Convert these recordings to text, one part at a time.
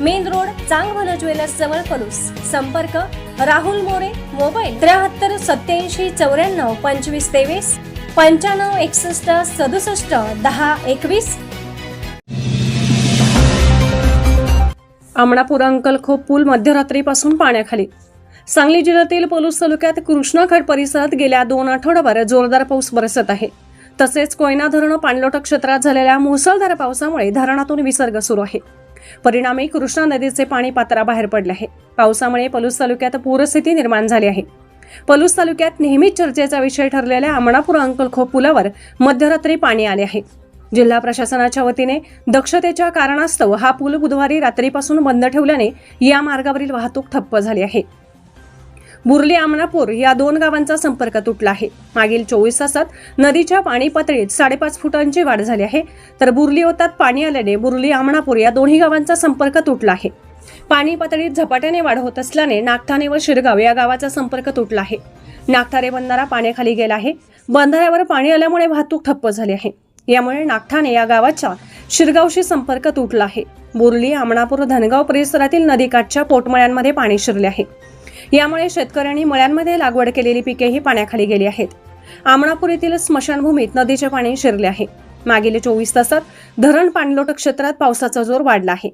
Main road Changbhal jewellers जवळ पलूस संपर्क Rahul More mobile त्र्याहत्तर सत्याऐंशी चौऱ्याण्णव पंचवीस तेवीस पंच्याण्णव एकसष्ट सदुसष्ट दहा एकवीस. आमणापूर अंकलखोप पूल मध्यरात्रीपासून पाण्याखाली. सांगली जिल्ह्यातील पलूस तालुक्यात कृष्णाखड परिसरात गेल्या दोन आठवड्याभर जोरदार पाऊस बरसत आहे. तसेच कोयना धरण पाणलोट क्षेत्रात झालेल्या मुसळधार पावसामुळे धरणातून विसर्ग सुरू आहे. परिणामी कृष्णा नदीचे पाणी पात्राबाहेर पडले आहे. पावसामुळे पलूस तालुक्यात पूरस्थिती निर्माण झाली आहे. पलूस तालुक्यात नेहमीच चर्चेचा विषय ठरलेल्या आमणापूर अंकलखो पुलावर मध्यरात्री पाणी आले आहे. जिल्हा प्रशासनाच्या वतीने दक्षतेच्या कारणास्तव हा पूल बुधवारी रात्रीपासून बंद ठेवल्याने या मार्गावरील वाहतूक ठप्प झाली आहे. बुर्ली आमनापूर या दोन गावांचा संपर्क तुटला आहे. मागील चोवीस तासात नदीच्या पाणी पातळीत साडेपाच फुटांची वाढ झाली आहे. तर बुर्ली ओतात पाणी आल्याने बुर्ली आमणापूर या दोन्ही गावांचा संपर्क तुटला आहे. पाणी पातळीत झपाट्याने वाढ होत असल्याने नागठाणे व शिरगाव या गावाचा संपर्क तुटला आहे. नागठाणे बंधारा पाण्याखाली गेला आहे. बंधाऱ्यावर पाणी आल्यामुळे वाहतूक ठप्प झाली आहे. यामुळे नागठाणे या गावाच्या शिरगावशी संपर्क तुटला आहे. बुर्ली आमणापूर धनगाव परिसरातील नदीकाठच्या पोटमळ्यांमध्ये पाणी शिरले आहे. यामुळे शेतकऱ्यांनी मळ्यांमध्ये लागवड केलेली पिकेही पाण्याखाली गेली आहेत. आमणापूर येथील स्मशानभूमीत नदीचे पाणी शिरले आहे. मागील चोवीस तासात धरण पाणलोट क्षेत्रात पावसाचा जोर वाढला आहे.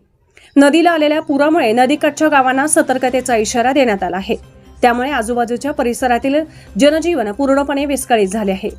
नदीला आलेल्या पुरामुळे नदीकाठच्या गावांना सतर्कतेचा इशारा देण्यात आला आहे. त्यामुळे आजूबाजूच्या परिसरातील जनजीवन पूर्णपणे विस्कळीत झाले आहे.